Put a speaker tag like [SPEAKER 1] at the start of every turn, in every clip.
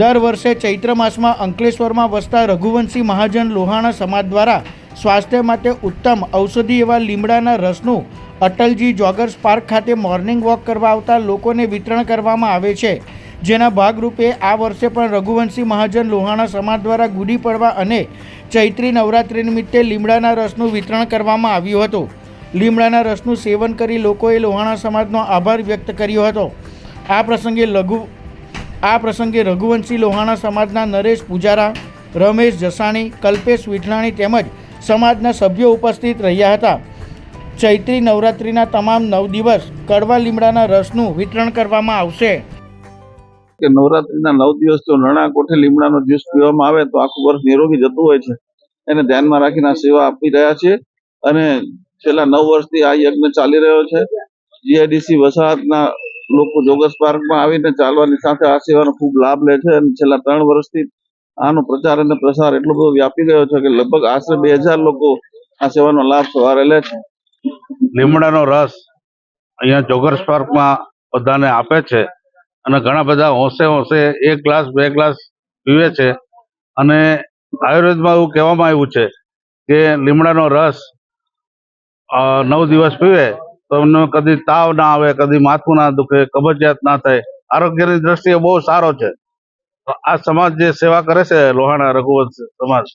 [SPEAKER 1] દર વર્ષે ચૈત્ર માસમાં અંકલેશ્વરમાં વસતા રઘુવંશી મહાજન લોહાણા સમાજ દ્વારા સ્વાસ્થ્ય માટે ઉત્તમ ઔષધિ એવા લીમડાના રસનું અટલજી જોગર્સ પાર્ક ખાતે મોર્નિંગ વોક કરવા આવતા લોકોને વિતરણ કરવામાં આવે છે. જેના ભાગરૂપે આ વર્ષે પણ રઘુવંશી મહાજન લોહાણા સમાજ દ્વારા ગુડી પડવા અને ચૈત્રી નવરાત્રિ નિમિત્તે લીમડાના રસનું વિતરણ કરવામાં આવ્યું હતું. લીમડાના રસનું સેવન કરી લોકોએ લોહાણા સમાજનો આભાર વ્યક્ત કર્યો હતો. આ પ્રસંગે લઘુ આ પ્રસંગે રઘુવંશી લોહાણા સમાજના નરેશ પૂજારા, રમેશ જસાણી, કલ્પેશ વિઠલાણી તેમજ સમાજના સભ્યો ઉપસ્થિત રહ્યા હતા. ચૈત્રી નવરાત્રિના તમામ નવ દિવસ કડવા લીમડાના રસનું વિતરણ કરવામાં આવશે.
[SPEAKER 2] કે નવરાત્રીના નવ દિવસ જો નણા કોઠે લીમડાનો જ્યુસ પીવામાં આવે તો આખું વર્ષ નિરોગી જતું હોય છે. એને ધ્યાનમાં રાખીને સેવા આપી રહ્યા છે અને છેલ્લા નવ વર્ષથી આ યજ્ઞ ચાલી રહ્યો છે. જીઆઈડીસી વસાહતના લોકો જોગસ પાર્કમાં આવીને ચાલવાની સાથે આ સેવાનો ખૂબ લાભ લે છે અને છેલ્લા ત્રણ વર્ષથી આનો પ્રચાર અને પ્રસાર એટલો બધો વ્યાપી ગયો છે કે લગભગ આશરે બે હજાર લોકો આ સેવાનો લાભ સવારે લે છે.
[SPEAKER 3] લીમડાનો રસ અહીંયા જોગર્સ પાર્કમાં બધાને આપે છે અને ઘણા બધા હોંશે હોંશે એક ગ્લાસ, બે ગ્લાસ પીવે છે. અને આયુર્વેદમાં એવું કહેવામાં આવ્યું છે કે લીમડાનો રસ નવ દિવસ પીવે તો એમનો કદી તાવ ના આવે, કદી માથું ના દુખે, કબજિયાત ના થાય. આરોગ્યની દ્રષ્ટિએ બહુ સારો છે. તો આ સમાજ જે સેવા કરે છે લોહાણા રઘુવંશ સમાજ,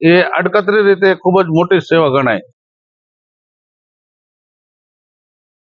[SPEAKER 3] એ અડકતરી રીતે ખૂબ જ મોટી સેવા ગણાય.